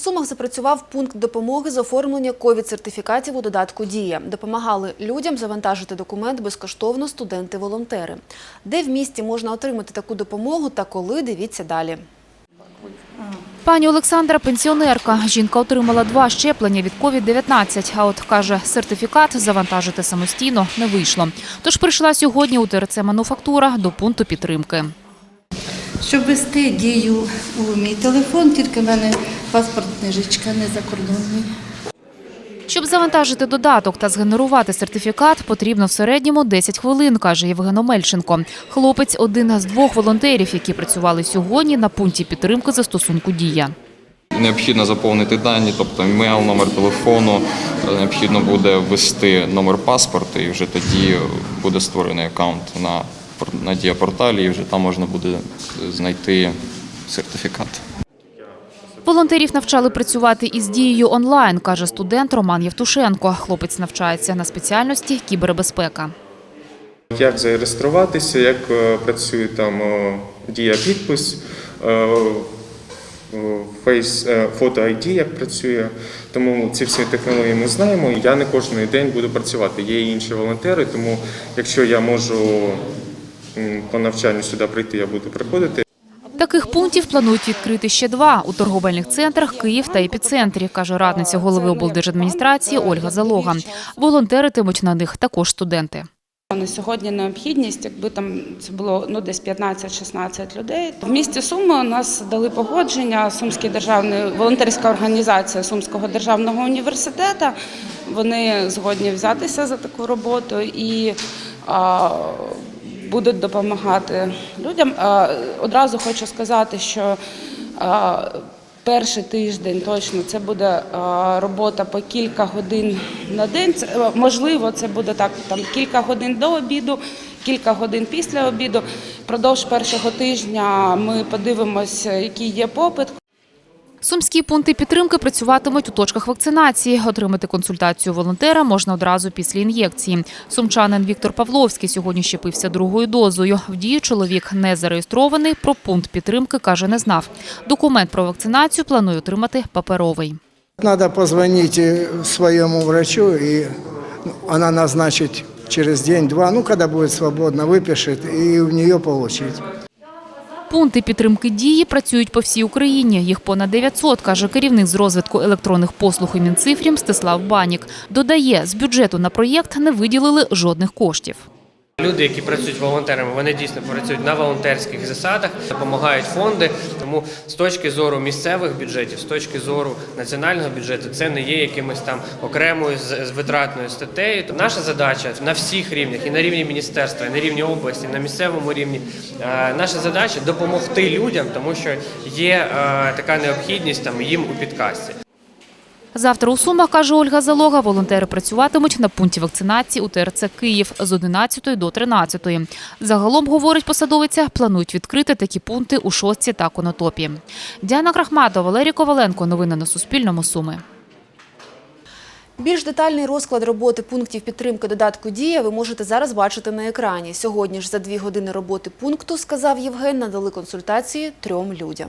Сумах запрацював пункт допомоги з оформлення ковід-сертифікатів у додатку «Дія». Допомагали людям завантажити документ безкоштовно студенти-волонтери. Де в місті можна отримати таку допомогу та коли – дивіться далі. Пані Олександра – пенсіонерка. Жінка отримала два щеплення від COVID-19, а от, каже, сертифікат завантажити самостійно не вийшло. Тож прийшла сьогодні у ТРЦ «Мануфактура» до пункту підтримки. Щоб вести дію у мій телефон, тільки в мене паспорт книжечка не закордонний. Щоб завантажити додаток та згенерувати сертифікат, потрібно в середньому 10 хвилин, каже Євген Омельченко. Хлопець – один з двох волонтерів, які працювали сьогодні на пункті підтримки застосунку «Дія». Необхідно заповнити дані, тобто імейл, номер телефону. Необхідно буде ввести номер паспорту, і вже тоді буде створений аккаунт на, на діапорталі, і вже там можна буде знайти сертифікат. Волонтерів навчали працювати із дією онлайн, каже студент Роман Євтушенко. Хлопець навчається на спеціальності кібербезпека. Як зареєструватися, як е, працює там е, дія підпис, е, е, фейс, е, фото ID, як працює. Тому ці всі технології ми знаємо. Я не кожен день буду працювати. Є і інші волонтери, тому якщо я можу по навчанню сюди прийти, я буду приходити. Таких пунктів планують відкрити ще два у торговельних центрах Київ та епіцентрі, каже радниця голови облдержадміністрації Ольга Залога. Волонтеритимуть на них також студенти. На сьогодні необхідність, якби там це було ну десь 15-16 людей. В місті Суми у нас дали погодження Сумський державний волонтерська організація Сумського державного університету. Вони згодні взятися за таку роботу і а, будуть допомагати людям. Одразу хочу сказати, що Перший тиждень точно це буде робота по кілька годин на день. Е, можливо, це буде так там кілька годин до обіду, кілька годин після обіду. Продовж першого тижня ми подивимося, який є попит, Сумські пункти підтримки працюватимуть у точках вакцинації. Отримати консультацію волонтера можна одразу після ін'єкції. Сумчанин Віктор Павловський сьогодні щепився другою дозою. В дії чоловік не зареєстрований. Про пункт підтримки каже, не знав. Документ про вакцинацію планує отримати паперовий. Надо позвонить э, своему врачу, и ну, она назначит через день-два, ну, когда будет свободно, выпишет и в нее получить. Пункти підтримки дії працюють по всій Україні. Їх понад 900, каже керівник з розвитку електронних послуг і Мінцифрі Мстислав Банік. Додає, з бюджету на проєкт не виділили жодних коштів. Люди, які працюють волонтерами, вони дійсно працюють на волонтерських засадах, допомагають фонди. Тому з точки зору місцевих бюджетів, з точки зору національного бюджету, це не є якимось там окремою з витратною статтею. Наша задача на всіх рівнях, і на рівні міністерства, і на рівні області, і на місцевому рівні. е, Наша задача допомогти людям, тому що є е, така необхідність там їм у підкасті. Завтра у Сумах, каже Ольга Залога, волонтери працюватимуть на пункті вакцинації у ТРЦ Київ з 11 до 13. Загалом, говорить посадовиця, планують відкрити такі пункти у Шостці та Конотопі. Діана Крахматова, Валерій Коваленко. Новини на Суспільному. Суми. Більш детальний розклад роботи пунктів підтримки додатку «Дія» ви можете зараз бачити на екрані. Сьогодні ж за дві години роботи пункту, сказав Євген, надали консультації трьом людям.